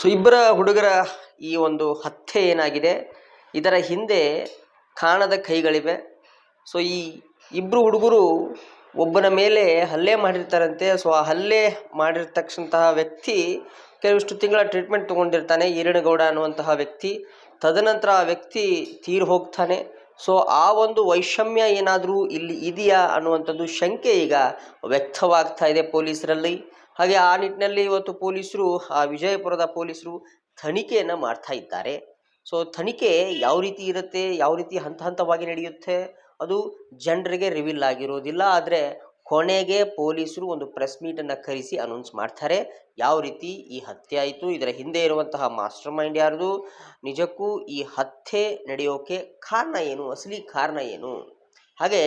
So ಇಬ್ಬರ ಹುಡುಗರ ಈ ಒಂದು ಹತ್ಯೆ ಏನಾಗಿದೆ? ಇದರ ಹಿಂದೆ ಕಾಣದ ಕೈಗಳಿವೆ. ಸೊ ಈ ಇಬ್ಬರು ಹುಡುಗರು ಒಬ್ಬನ ಮೇಲೆ ಹಲ್ಲೆ ಮಾಡಿರ್ತಾರಂತೆ. ಸೊ ಆ ಹಲ್ಲೆ ಮಾಡಿರ್ತಕ್ಕಂತಹ ವ್ಯಕ್ತಿ ಕೆಲವಿಷ್ಟು ತಿಂಗಳ ಟ್ರೀಟ್ಮೆಂಟ್ ತೊಗೊಂಡಿರ್ತಾನೆ, ಈರಣಗೌಡ ಅನ್ನುವಂತಹ ವ್ಯಕ್ತಿ. ತದನಂತರ ಆ ವ್ಯಕ್ತಿ ತೀರು ಹೋಗ್ತಾನೆ. ಸೊ ಆ ಒಂದು ವೈಷಮ್ಯ ಏನಾದರೂ ಇಲ್ಲಿ ಇದೆಯಾ ಅನ್ನುವಂಥದ್ದು ಶಂಕೆ ಈಗ ವ್ಯಕ್ತವಾಗ್ತಾ ಇದೆ ಪೊಲೀಸರಲ್ಲಿ. ಹಾಗೆ ಆ ನಿಟ್ಟಿನಲ್ಲಿ ಇವತ್ತು ಪೊಲೀಸರು, ಆ ವಿಜಯಪುರದ ಪೊಲೀಸರು ತನಿಖೆಯನ್ನು ಮಾಡ್ತಾ ಇದ್ದಾರೆ. ಸೊ ತನಿಖೆ ಯಾವ ರೀತಿ ಇರುತ್ತೆ, ಯಾವ ರೀತಿ ಹಂತ ಹಂತವಾಗಿ ನಡೆಯುತ್ತೆ, ಅದು ಜನರಿಗೆ ರಿವೀಲ್ ಆಗಿರೋದಿಲ್ಲ. ಆದರೆ ಕೊನೆಗೆ ಪೊಲೀಸರು ಒಂದು ಪ್ರೆಸ್ ಮೀಟನ್ನು ಕರೆಸಿ ಅನೌನ್ಸ್ ಮಾಡ್ತಾರೆ. ಯಾವ ರೀತಿ ಈ ಹತ್ಯೆ ಆಯಿತು, ಇದರ ಹಿಂದೆ ಇರುವಂತಹ ಮಾಸ್ಟರ್ ಮೈಂಡ್ ಯಾರ್ದು? ನಿಜಕ್ಕೂ ಈ ಹತ್ಯೆ ನಡೆಯೋಕೆ ಕಾರಣ ಏನು? ಅಸಲಿ ಕಾರಣ ಏನು? ಹಾಗೆ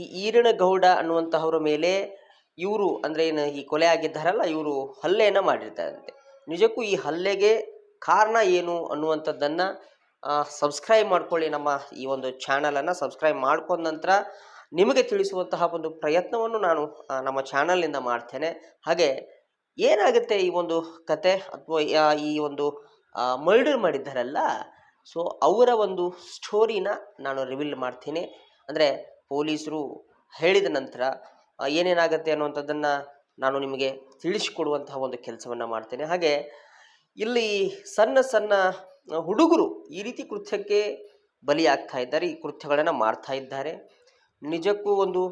ಈ ಈರಣಗೌಡ ಅನ್ನುವಂತಹವರ ಮೇಲೆ ಇವರು ಅಂದರೆ ಏನು ಈ ಕೊಲೆ ಆಗಿದ್ದಾರಲ್ಲ, ಇವರು ಹಲ್ಲೆಯನ್ನು ಮಾಡಿರ್ತಾರಂತೆ. ನಿಜಕ್ಕೂ ಈ ಹಲ್ಲೆಗೆ ಕಾರಣ ಏನು ಅನ್ನುವಂಥದ್ದನ್ನು ಸಬ್ಸ್ಕ್ರೈಬ್ ಮಾಡ್ಕೊಳ್ಳಿ ನಮ್ಮ ಈ ಒಂದು ಚಾನಲನ್ನು ಸಬ್ಸ್ಕ್ರೈಬ್ ಮಾಡ್ಕೊಂಡ ನಂತರ ನಿಮಗೆ ತಿಳಿಸುವಂತಹ ಒಂದು ಪ್ರಯತ್ನವನ್ನು ನಾನು ನಮ್ಮ ಚಾನಲ್ನಿಂದ ಮಾಡ್ತೇನೆ. ಹಾಗೆ ಏನಾಗುತ್ತೆ ಈ ಒಂದು ಕತೆ ಅಥವಾ ಈ ಒಂದು ಮರ್ಡರ್ ಮಾಡಿದ್ದಾರಲ್ಲ, ಸೊ ಅವರ ಒಂದು ಸ್ಟೋರಿನ ನಾನು ರಿವೀಲ್ ಮಾಡ್ತೀನಿ. ಅಂದರೆ ಪೊಲೀಸರು ಹೇಳಿದ ನಂತರ ಏನೇನಾಗುತ್ತೆ ಅನ್ನುವಂಥದ್ದನ್ನು ನಾನು ನಿಮಗೆ ತಿಳಿಸಿಕೊಡುವಂತಹ ಒಂದು ಕೆಲಸವನ್ನು ಮಾಡ್ತೇನೆ. ಹಾಗೆ ಇಲ್ಲಿ ಸಣ್ಣ ಸಣ್ಣ ಹುಡುಗರು ಈ ರೀತಿ ಕೃತ್ಯಕ್ಕೆ ಬಲಿಯಾಗ್ತಾ ಇದ್ದಾರೆ, ಈ ಕೃತ್ಯಗಳನ್ನು ಮಾಡ್ತಾ ಇದ್ದಾರೆ. ನಿಜಕ್ಕೂ ಒಂದು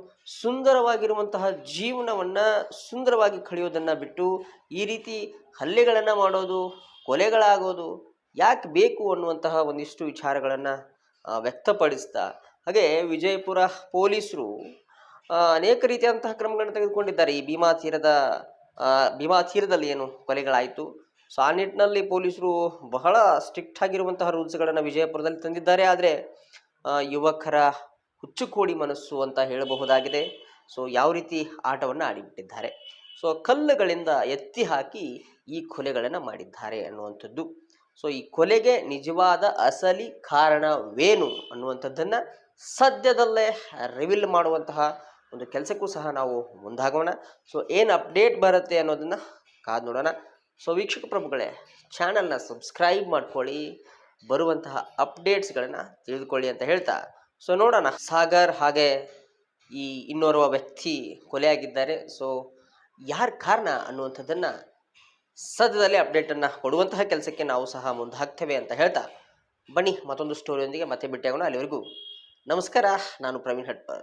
ಸುಂದರವಾಗಿರುವಂತಹ ಜೀವನವನ್ನು ಸುಂದರವಾಗಿ ಕಳೆಯೋದನ್ನು ಬಿಟ್ಟು ಈ ರೀತಿ ಹಲ್ಲೆಗಳನ್ನು ಮಾಡೋದು, ಕೊಲೆಗಳಾಗೋದು ಯಾಕೆ ಬೇಕು ಅನ್ನುವಂತಹ ಒಂದಿಷ್ಟು ವಿಚಾರಗಳನ್ನು ವ್ಯಕ್ತಪಡಿಸ್ತಾ, ಹಾಗೆ ವಿಜಯಪುರ ಪೊಲೀಸರು ಅನೇಕ ರೀತಿಯಾದಂತಹ ಕ್ರಮಗಳನ್ನು ತೆಗೆದುಕೊಂಡಿದ್ದಾರೆ. ಈ ಭೀಮಾ ತೀರದ ಭೀಮಾ ತೀರದಲ್ಲಿ ಏನು ಕೊಲೆಗಳಾಯಿತು, ಸೊ, ಆ ನಿಟ್ಟಿನಲ್ಲಿ ಪೊಲೀಸರು ಬಹಳ ಸ್ಟ್ರಿಕ್ಟ್ ಆಗಿರುವಂತಹ ರೂಲ್ಸ್ಗಳನ್ನು ವಿಜಯಪುರದಲ್ಲಿ ತಂದಿದ್ದಾರೆ. ಆದರೆ ಯುವಕರ ಹುಚ್ಚುಕೋಡಿ ಮನಸ್ಸು ಅಂತ ಹೇಳಬಹುದಾಗಿದೆ. ಸೊ ಯಾವ ರೀತಿ ಆಟವನ್ನು ಆಡಿಬಿಟ್ಟಿದ್ದಾರೆ. ಸೊ ಕಲ್ಲುಗಳಿಂದ ಎತ್ತಿ ಹಾಕಿ ಈ ಕೊಲೆಗಳನ್ನು ಮಾಡಿದ್ದಾರೆ ಅನ್ನುವಂಥದ್ದು. ಸೊ ಈ ಕೊಲೆಗೆ ನಿಜವಾದ ಅಸಲಿ ಕಾರಣವೇನು ಅನ್ನುವಂಥದ್ದನ್ನು ಸದ್ಯದಲ್ಲೇ ರಿವೀಲ್ ಮಾಡುವಂತಹ ಒಂದು ಕೆಲಸಕ್ಕೂ ಸಹ ನಾವು ಮುಂದಾಗೋಣ. ಸೊ ಏನು ಅಪ್ಡೇಟ್ ಬರುತ್ತೆ ಅನ್ನೋದನ್ನು ಕಾದು ನೋಡೋಣ. ಸೊ ವೀಕ್ಷಕ ಪ್ರಭುಗಳೇ ಚಾನಲ್ನ ಸಬ್ಸ್ಕ್ರೈಬ್ ಮಾಡ್ಕೊಳ್ಳಿ. ಬರುವಂತಹ ಅಪ್ಡೇಟ್ಸ್ಗಳನ್ನು ತಿಳಿದುಕೊಳ್ಳಿ ಅಂತ ಹೇಳ್ತಾ ಸೊ ನೋಡೋಣ. ಸಾಗರ್ ಹಾಗೆ ಈ ಇನ್ನೋರ್ವ ವ್ಯಕ್ತಿ ಕೊಲೆಯಾಗಿದ್ದಾರೆ. ಸೊ ಯಾರ ಕಾರಣ ಅನ್ನುವಂಥದ್ದನ್ನು ಸದ್ಯದಲ್ಲೇ ಅಪ್ಡೇಟನ್ನು ಕೊಡುವಂತಹ ಕೆಲಸಕ್ಕೆ ನಾವು ಸಹ ಮುಂದಾಗ್ತೇವೆ ಅಂತ ಹೇಳ್ತಾ ಬನ್ನಿ ಮತ್ತೊಂದು ಸ್ಟೋರಿಯೊಂದಿಗೆ ಮತ್ತೆ ಭೇಟಿಯಾಗೋಣ. ಅಲ್ಲಿವರೆಗೂ ನಮಸ್ಕಾರ. ನಾನು ಪ್ರವೀಣ್ ಹಟ್ಪರ್.